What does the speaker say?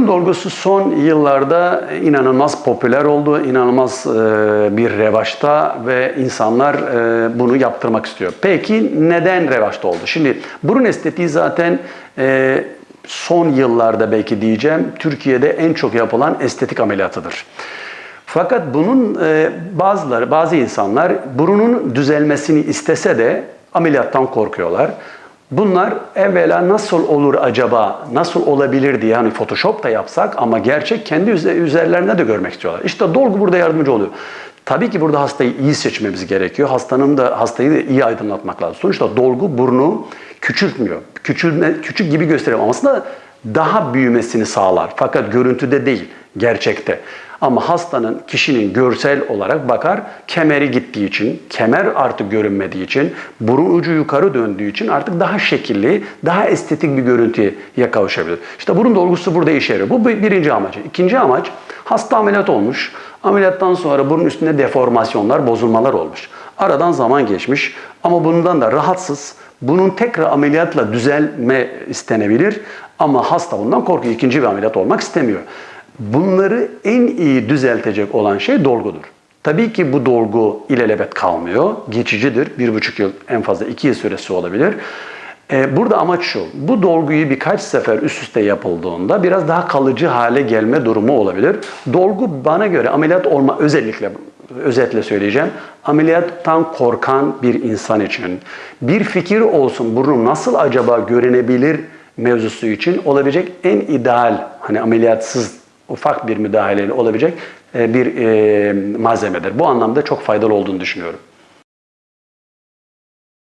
Burun dolgusu son yıllarda inanılmaz popüler oldu, inanılmaz e, bir revaçta ve insanlar e, bunu yaptırmak istiyor. Peki neden revaçta oldu? Şimdi burun estetiği zaten e, son yıllarda belki diyeceğim Türkiye'de en çok yapılan estetik ameliyatıdır. Fakat bunun bazıları, bazı insanlar burunun düzelmesini istese de ameliyattan korkuyorlar. Bunlar evvela nasıl olur acaba, nasıl olabilir diye hani Photoshop da yapsak ama gerçek kendi üze- üzerlerine de görmek istiyorlar. İşte dolgu burada yardımcı oluyor. Tabii ki burada hastayı iyi seçmemiz gerekiyor. Hastanın da hastayı da iyi aydınlatmak lazım. Sonuçta dolgu burnu küçültmüyor. Küçülme, küçük gibi gösteriyor aslında daha büyümesini sağlar. Fakat görüntüde değil, gerçekte. Ama hastanın, kişinin görsel olarak bakar, kemeri gittiği için, kemer artık görünmediği için, burun ucu yukarı döndüğü için artık daha şekilli, daha estetik bir görüntüye kavuşabilir. İşte burun dolgusu burada işe yarıyor. Bu bir- birinci amacı. İkinci amaç, hasta ameliyat olmuş. Ameliyattan sonra burun üstünde deformasyonlar, bozulmalar olmuş. Aradan zaman geçmiş ama bundan da rahatsız, bunun tekrar ameliyatla düzelme istenebilir ama hasta bundan korkuyor. İkinci bir ameliyat olmak istemiyor. Bunları en iyi düzeltecek olan şey dolgudur. Tabii ki bu dolgu ilelebet kalmıyor. Geçicidir. Bir buçuk yıl en fazla iki yıl süresi olabilir. Ee, Burada amaç şu, bu dolguyu birkaç sefer üst üste yapıldığında biraz daha kalıcı hale gelme durumu olabilir. Dolgu bana göre ameliyat olma özellikle özetle söyleyeceğim. Ameliyattan korkan bir insan için bir fikir olsun burnum nasıl acaba görünebilir mevzusu için olabilecek en ideal hani ameliyatsız ufak bir müdahaleyle olabilecek e, bir e, malzemedir. Bu anlamda çok faydalı olduğunu düşünüyorum.